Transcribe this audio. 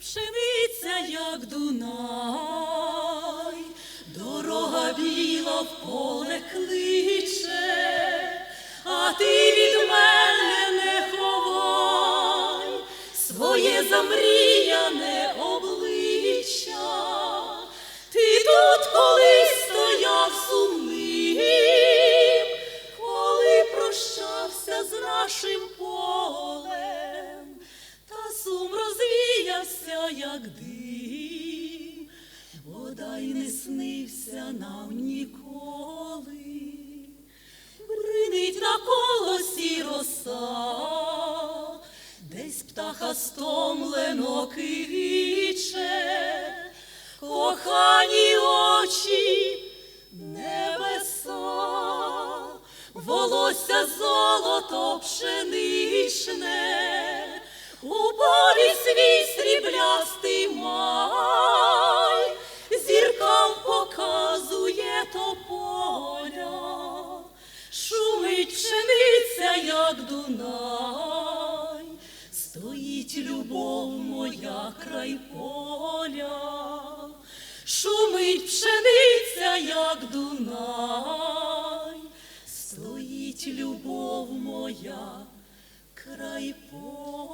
пшениця, як Дунай, дорога біла в поле кличе, а ти від мене не ховай своє замріяне обличчя, ти тут колись стояв сумним, коли прощався з нашим полем. Розвіявся, як дим, бодай не снився нам ніколи. Бринить на колосі роса, десь птаха стомлено киче, кохані очі, небеса, волосся золото пшеничне, сріблястий май, зіркам показує тополя, шумить пшениця, як Дунай, стоїть любов моя край поля, шумить пшениця, як Дунай, стоїть любов моя край поля.